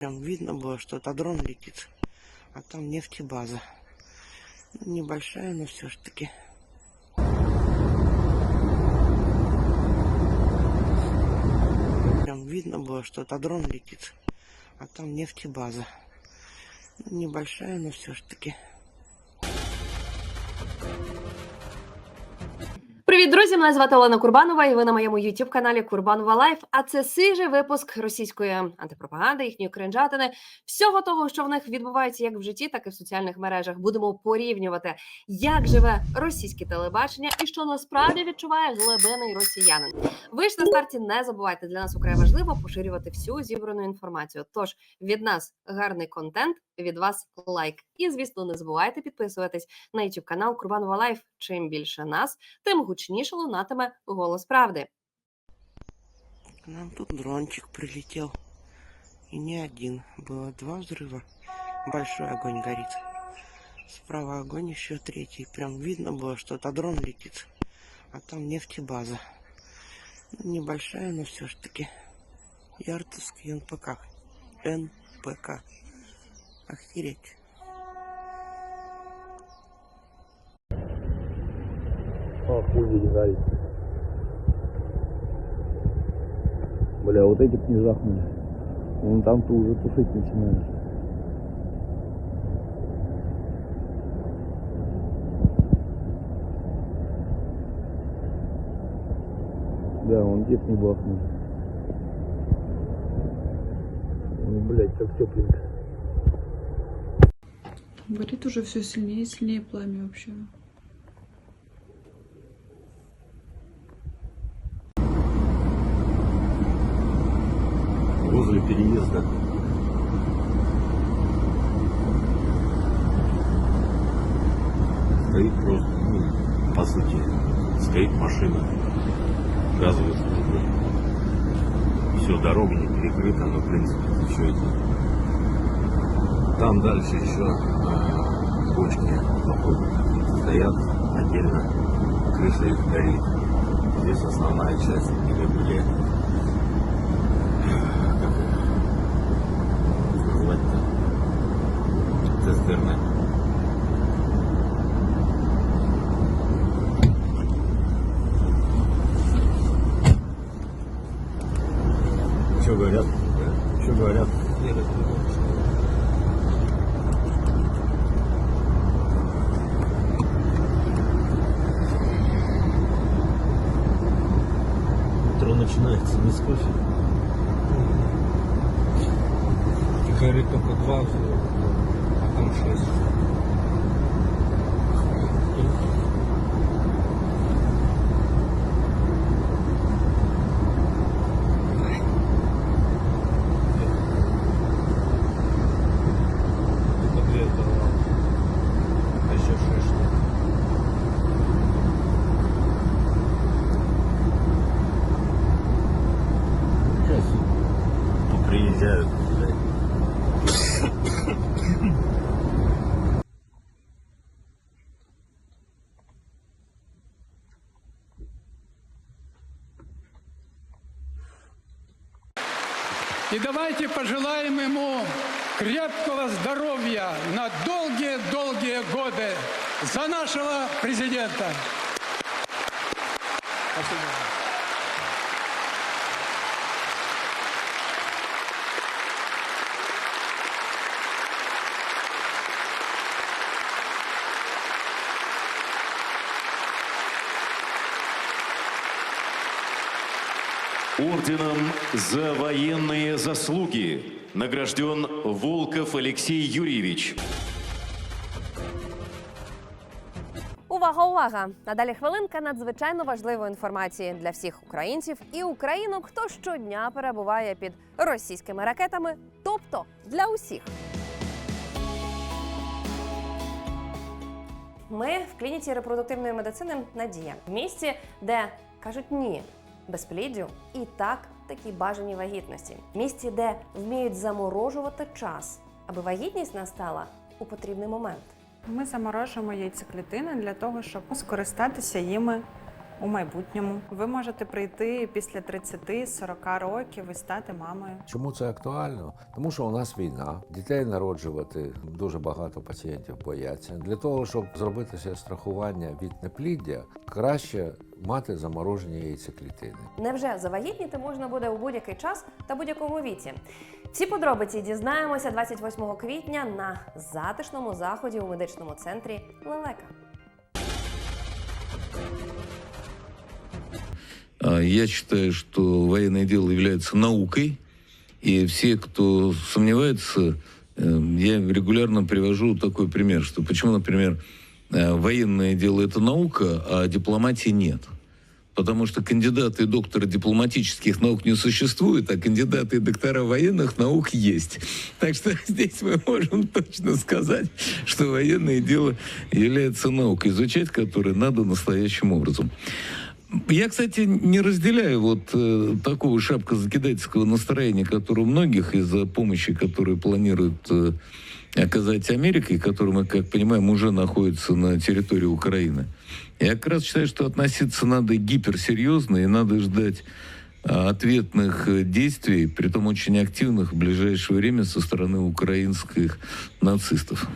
Прям видно было, что это дрон летит, а там нефтебаза. Ну, Небольшая, но все ж таки. Прям видно было, что это дрон летит, а там нефтебаза. Ну, Небольшая, но все ж таки. Привіт, друзі! Мене звати Олена Курбанова, і ви на моєму youtube каналі Курбанова Лайф. А це свіжий випуск російської антипропаганди, їхньої кринжатини, всього того, що в них відбувається як в житті, так і в соціальних мережах. Будемо порівнювати, як живе російське телебачення і що насправді відчуває глибинний росіянин. Ви ж на старті не забувайте для нас украй важливо поширювати всю зібрану інформацію. Тож від нас гарний контент, від вас лайк. І звісно, не забувайте підписуватись на youtube канал Курбанова Лайф. Чим більше нас, тим гучніше лунатиме голос правди. К нам тут дрончик прилетел. И не один. Было два взрыва. Большой огонь горит. Справа огонь еще третий. Прям видно было, что это дрон летит. А там нефтебаза. Ну, Небольшая, но все ж таки. Яртовский НПК. НПК. Охереть. Охуеть горит. Бля, вот эти не жахнули. Вон там ты уже тушить начинаешь. Да, вон дед не бахнул. Ну, блядь, как тепленько. Горит уже все сильнее и сильнее пламя вообще. возле переезда. Стоит просто, ну, по сути, стоит машина газовой службы. Все, дорога не перекрыта, но, в принципе, еще это. Там дальше еще э, бочки стоят отдельно, крыша их горит. Здесь основная часть, где были Начинается не с кофе. Горит только два взрыва, а там шесть. Только две взорвал. А еще шесть штук. Сейчас то приезжают, блядь. И давайте пожелаем ему крепкого здоровья на долгие-долгие годы за нашего президента. Орденом за военные заслуги награжден Волков Алексей Юрьевич. Увага, увага! А далі хвилинка надзвичайно важливої інформації для всіх українців і українок, хто щодня перебуває під російськими ракетами, тобто для усіх. Ми в клініці репродуктивної медицини Надія в місці, де кажуть ні безпліддю і так такі бажані вагітності. В місці, де вміють заморожувати час, аби вагітність настала у потрібний момент. Ми заморожуємо яйцеклітини для того, щоб скористатися їми у майбутньому. Ви можете прийти після 30-40 років і стати мамою. Чому це актуально? Тому що у нас війна, дітей народжувати дуже багато пацієнтів бояться. Для того, щоб зробити себе страхування від непліддя, краще мати заморожені яйцеклітини. Невже завагітніти можна буде у будь-який час та будь-якому віці? Всі подробиці дізнаємося 28 квітня на затишному заході у медичному центрі Лелека. Я считаю, что военное дело является наукой, и все, кто сомневается, э, я регулярно привожу такой пример, что почему, например, военное дело это наука, а дипломатии нет. Потому что кандидаты и докторы дипломатических наук не существует, а кандидаты и доктора военных наук есть. Так что здесь мы можем точно сказать, что военное дело является наукой, изучать которое надо настоящим образом. Я, кстати, не разделяю вот э, такого шапкозакидательского настроения, которое у многих из-за помощи, которую планирует э, оказать Америка, и которая, мы, как понимаем, уже находится на территории Украины. Я как раз считаю, что относиться надо гиперсерьезно, и надо ждать а, ответных э, действий, притом очень активных в ближайшее время со стороны украинских нацистов.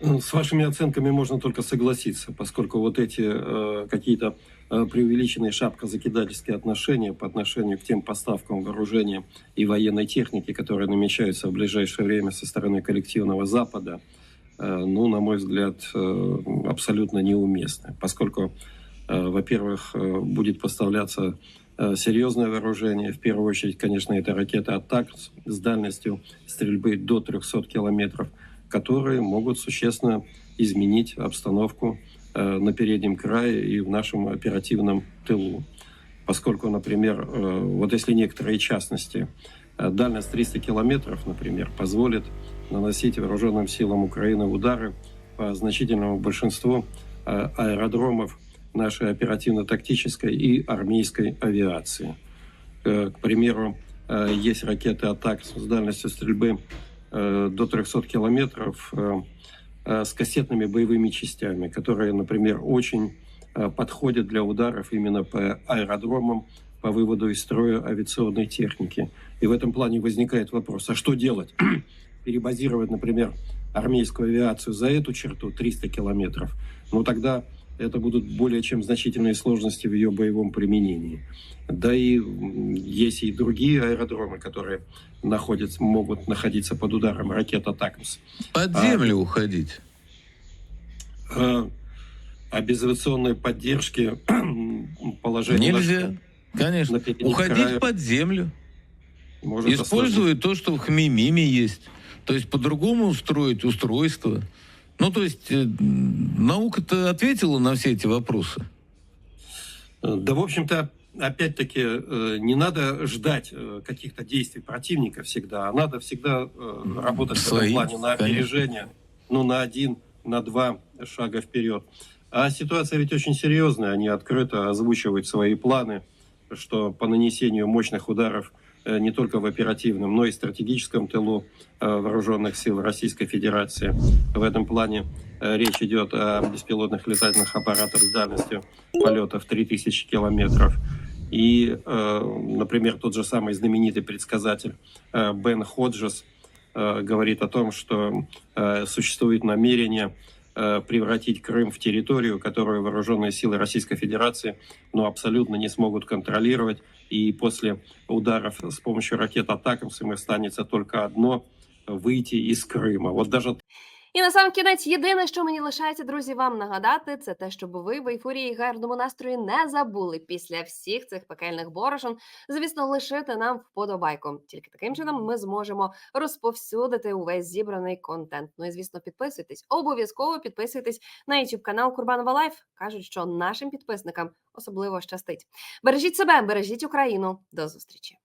Ну, С вашими оценками можно только согласиться, поскольку вот эти э, какие-то преувеличенные шапкозакидательские отношения по отношению к тем поставкам вооружения и военной техники, которые намечаются в ближайшее время со стороны коллективного Запада, э, ну, на мой взгляд, э, абсолютно неуместны, поскольку, э, во-первых, э, будет поставляться э, серьезное вооружение. В первую очередь, конечно, это ракеты «Атак» с дальностью стрельбы до 300 километров – которые могут существенно изменить обстановку э, на переднем крае и в нашем оперативном тылу. Поскольку, например, э, вот если некоторые частности, э, дальность 300 километров, например, позволит наносить вооруженным силам Украины удары по значительному большинству э, аэродромов нашей оперативно-тактической и армейской авиации. Э, к примеру, э, есть ракеты «Атак» с дальностью стрельбы э, до 300 километров э, э, с кассетными боевыми частями, которые, например, очень э, подходят для ударов именно по аэродромам, по выводу из строя авиационной техники. И в этом плане возникает вопрос, а что делать? Перебазировать, например, армейскую авиацию за эту черту 300 километров? Ну тогда это будут более чем значительные сложности в ее боевом применении. Да и есть и другие аэродромы, которые находятся, могут находиться под ударом ракет «Атакмс». Под А, землю уходить. Э, А без авиационной поддержки положение Нельзя. Конечно. на Уходить крае под землю. Используя то, что в Хмимиме есть. То есть по-другому устроить устройство. Ну, то есть э, наука-то ответила на все эти вопросы. осложнить. Да, в общем-то, опять-таки, э, не надо ждать э, каких-то действий противника всегда, а надо всегда э, работать в этом Свои, плане на конечно. опережение, ну, на один, на два шага вперед. А ситуация ведь очень серьезная, они открыто озвучивают свои планы, что по нанесению мощных ударов э, не только в оперативном, но и стратегическом тылу э, вооруженных сил Российской Федерации. В этом плане э, речь идет о беспилотных летательных аппаратах с дальностью полета в 3000 километров. И, э, например, тот же самый знаменитый предсказатель э, Бен Ходжес э, говорит о том, что э, существует намерение э, превратить Крым в территорию, которую вооруженные силы Российской Федерации ну, абсолютно не смогут контролировать. И после ударов с помощью ракет «Атакамс» им останется только одно – выйти из Крыма. Вот даже І на сам кінець, єдине, що мені лишається, друзі, вам нагадати, це те, щоб ви в ейфорії гарному настрої не забули після всіх цих пекельних борошон, звісно, лишити нам вподобайку. Тільки таким чином ми зможемо розповсюдити увесь зібраний контент. Ну і звісно, підписуйтесь. Обов'язково підписуйтесь на YouTube канал Курбанова Лайф. кажуть, що нашим підписникам особливо щастить. Бережіть себе, бережіть Україну. До зустрічі.